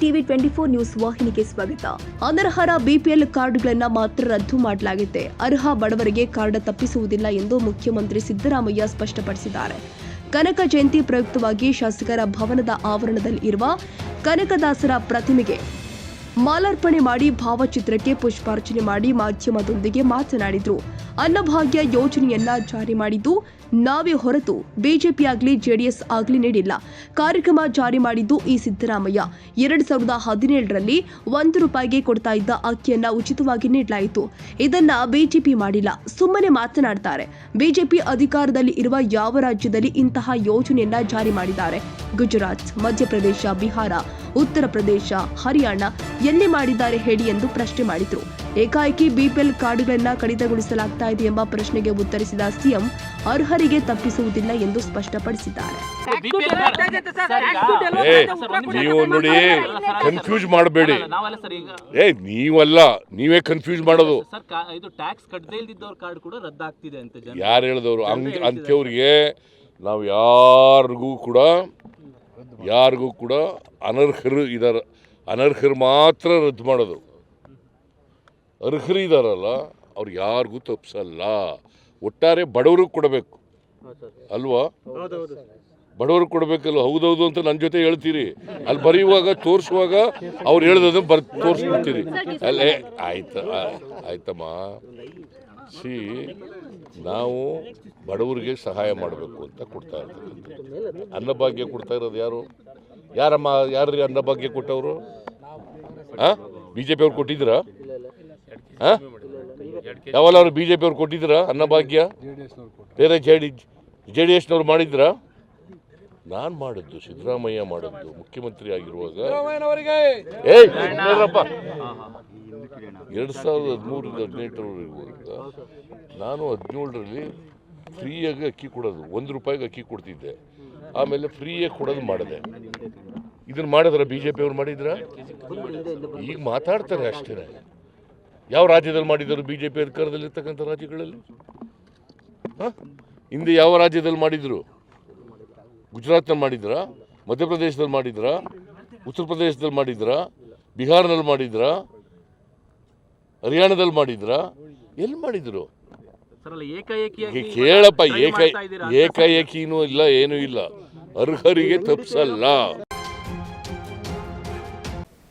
TV twenty four news ವಾಹಿನಿಗೆ ಸ್ವಾಗತ. ಅನರ್ಹರ BPL ಕಾರ್ಡ್ಗಳನ್ನು ಮಾತ್ರ ರದ್ದು ಮಾಡಲಾಗಿದೆ. ಅರ್ಹ ಬಡವರಿಗೆ ಕಾರ್ಡ್ ತಪ್ಪಿಸುವುದಿಲ್ಲ ಎಂದು ಮುಖ್ಯಮಂತ್ರಿ ಸಿದ್ದರಾಮಯ್ಯ ಸ್ಪಷ್ಟಪಡಿಸಿದ್ದಾರೆ. ಕನಕ ಜಯಂತಿ ಪ್ರಯುಕ್ತವಾಗಿ ಶಾಸಕರ ಭವನದ ಆವರಣದಲ್ಲಿ ಇರುವ ಕನಕದಾಸರ ಪ್ರತಿಮೆಗೆ ಮಾಲಾರ್ಪಣೆ ಮಾಡಿ ಭಾವಚಿತ್ರಕ್ಕೆ ಪುಷ್ಪಾರ್ಚನೆ ಮಾಡಿ ಮಾಧ್ಯಮದೊಂದಿಗೆ ಮಾತನಾಡಿದ್ರು. ಅನ್ನಭಾಗ್ಯ ಯೋಜನೆಯನ್ನ ಜಾರಿ ಮಾಡಿದ್ದು ನಾವೇ ಹೊರತು ಬಿಜೆಪಿ ಆಗಲಿ, ಜೆಡಿಎಸ್ ಆಗಲಿ ನೀಡಿಲ್ಲ. ಕಾರ್ಯಕ್ರಮ ಜಾರಿ ಮಾಡಿದ್ದು ಈ ಸಿದ್ದರಾಮಯ್ಯ. ಎರಡ್ ಸಾವಿರದ ಹದಿನೇಳರಲ್ಲಿ ಒಂದು ರೂಪಾಯಿಗೆ ಕೊಡ್ತಾ ಇದ್ದ ಅಕ್ಕಿಯನ್ನ ಉಚಿತವಾಗಿ ನೀಡಲಾಯಿತು. ಇದನ್ನ ಬಿಜೆಪಿ ಮಾಡಿಲ್ಲ. ಸುಮ್ಮನೆ ಮಾತನಾಡ್ತಾರೆ. ಬಿಜೆಪಿ ಅಧಿಕಾರದಲ್ಲಿ ಇರುವ ಯಾವ ರಾಜ್ಯದಲ್ಲಿ ಇಂತಹ ಯೋಜನೆಯನ್ನ ಜಾರಿ ಮಾಡಿದ್ದಾರೆ? ಗುಜರಾತ್, ಮಧ್ಯಪ್ರದೇಶ, ಬಿಹಾರ, ಉತ್ತರ ಪ್ರದೇಶ, ಹರಿಯಾಣ ಎಲ್ಲಿ ಮಾಡಿದ್ದಾರೆ ಹೇಳಿ ಎಂದು ಪ್ರಶ್ನೆ ಮಾಡಿದ್ರು. ಏಕಾಏಕಿ ಬಿಪಿಎಲ್ ಕಾರ್ಡ್ಗಳನ್ನ ಕಡಿತಗೊಳಿಸಲಾಗ್ತಾ ಇದೆ ಎಂಬ ಪ್ರಶ್ನೆಗೆ ಉತ್ತರಿಸಿದ ಸಿಎಂ ಅರ್ಹರಿಗೆ ತಪ್ಪಿಸುವುದಿಲ್ಲ ಎಂದು ಸ್ಪಷ್ಟಪಡಿಸಿದ್ದಾರೆ. ನೀವು ನೋಡಿ ಕನ್ಫ್ಯೂಸ್ ಮಾಡಬೇಡಿ. ನಾವಲ್ಲ ಸರ್ ಏ ನೀವಲ್ಲ ನೀವೇ ಕನ್ಫ್ಯೂಸ್ ಮಾಡೋದು. ಸರ್ ಕಾ- ಇದು ಟ್ಯಾಕ್ಸ್ ಕಟ್ಟದೇ ಇಲ್ದಿದ್ದವ್ರ ಕಾರ್ಡ್ ಕೂಡ ರದ್ದಾಗ್ತಿದೆ ಅಂತ ಜನ ಯಾರು ಹೇಳಿದವರು? ಅಂಥವ್ರಿಗೆ ನಾವು ಯಾರಿಗೂ ಕೂಡ ಯಾರಿಗೂ ಕೂಡ ಅನರ್ಹರು ಇದಾರ ಅನರ್ಹರು ಮಾತ್ರ ರದ್ದು ಮಾಡೋದು. ಅರ್ಹರು ಇದಾರಲ್ಲ, ಅವ್ರು ಯಾರಿಗೂ ತಪ್ಪಿಸಲ್ಲ ಒಟ್ಟಾರೆ ಬಡವ್ರಿಗೆ ಕೊಡಬೇಕು. ಅಲ್ವಾ? ಬಡವ್ರಿಗೆ ಕೊಡಬೇಕಲ್ಲ ಹೌದೌದು ಅಂತ ನನ್ನ ಜೊತೆ ಹೇಳ್ತೀರಿ. ಅಲ್ಲಿ ಬರೆಯುವಾಗ, ತೋರಿಸುವಾಗ ಅವ್ರು ಹೇಳ್ದದನ್ನು ಬರ್, ತೋರಿಸ್ಬಿಡ್ತೀರಿ. ಅಲ್ಲೇ, ಆಯ್ತ ಆಯ್ತಮ್ಮ. ಸಿ ನಾವು ಬಡವರಿಗೆ ಸಹಾಯ ಮಾಡಬೇಕು ಅಂತ ಕೊಡ್ತಾ ಇರ್ತಕ್ಕಂಥದ್ದು. ಅನ್ನಭಾಗ್ಯ ಕೊಡ್ತಾ ಇರೋದು ಯಾರು? ಯಾರಮ್ಮ ಯಾರು ಅನ್ನಭಾಗ್ಯ ಕೊಟ್ಟವರು ಹಾಂ ಬಿ ಜೆ ಪಿ ಅವ್ರು ಕೊಟ್ಟಿದ್ದೀರಾ ಹಾಂ ಯಾವಲ್ಲ ಅವರು ಬಿ ಜೆ ಪಿ ಅವ್ರು ಕೊಟ್ಟಿದ್ದೀರಾ ಅನ್ನಭಾಗ್ಯ ಬೇರೆ ಜೆ ಡಿ ಜೆ ಡಿ ಎಸ್ನವ್ರು ಮಾಡಿದ್ರಾ? ನಾನು ಮಾಡಿದ್ದು ಸಿದ್ದರಾಮಯ್ಯ ಮಾಡಿದ್ದು ಮುಖ್ಯಮಂತ್ರಿ ಆಗಿರುವಾಗ. ಏಯ್! ಎರಡು ಸಾವಿರದ ಹದಿಮೂರರಿಂದ ಹದಿನೆಂಟರವರೆಗೂ ನಾನು ಹದಿನೇಳರಲ್ಲಿ ಫ್ರೀಯಾಗಿ ಅಕ್ಕಿ ಕೊಡೋದು ಒಂದು ರೂಪಾಯಿಗೆ ಅಕ್ಕಿ ಕೊಡ್ತಿದ್ದೆ. ಆಮೇಲೆ ಫ್ರೀಯಾಗಿ ಕೊಡೋದು ಮಾಡಿದೆ. ಇದನ್ನ ಮಾಡಿದ್ರ ಬಿ ಜೆ ಪಿಯವ್ರು ಮಾಡಿದ್ರ? ಈಗ ಮಾತಾಡ್ತಾರೆ ಅಷ್ಟೇ ಯಾವ ರಾಜ್ಯದಲ್ಲಿ ಮಾಡಿದರು ಬಿ ಜೆ ಪಿ ಅಧಿಕಾರದಲ್ಲಿರ್ತಕ್ಕಂಥ ರಾಜ್ಯಗಳಲ್ಲಿ? ಹಾಂ? ಹಿಂದೆ ಯಾವ ರಾಜ್ಯದಲ್ಲಿ ಮಾಡಿದರು? ಗುಜರಾತ್ನಲ್ಲಿ ಮಾಡಿದ್ರಾ? ಮಧ್ಯಪ್ರದೇಶದಲ್ಲಿ ಮಾಡಿದ್ರಾ? ಉತ್ತರ ಪ್ರದೇಶದಲ್ಲಿ ಮಾಡಿದ್ರಾ? ಬಿಹಾರ್ನಲ್ಲಿ ಮಾಡಿದ್ರಾ? ಹರಿಯಾಣದಲ್ಲಿ ಮಾಡಿದ್ರಾ? ಎಲ್ಲಿ ಮಾಡಿದ್ರು? ಕೇಳಪ್ಪ ಏಕಾಏಕಿನೂ ಇಲ್ಲ ಏನೂ ಇಲ್ಲ. ಅರ್ಹರಿಗೆ ತಪ್ಸಲ್ಲ.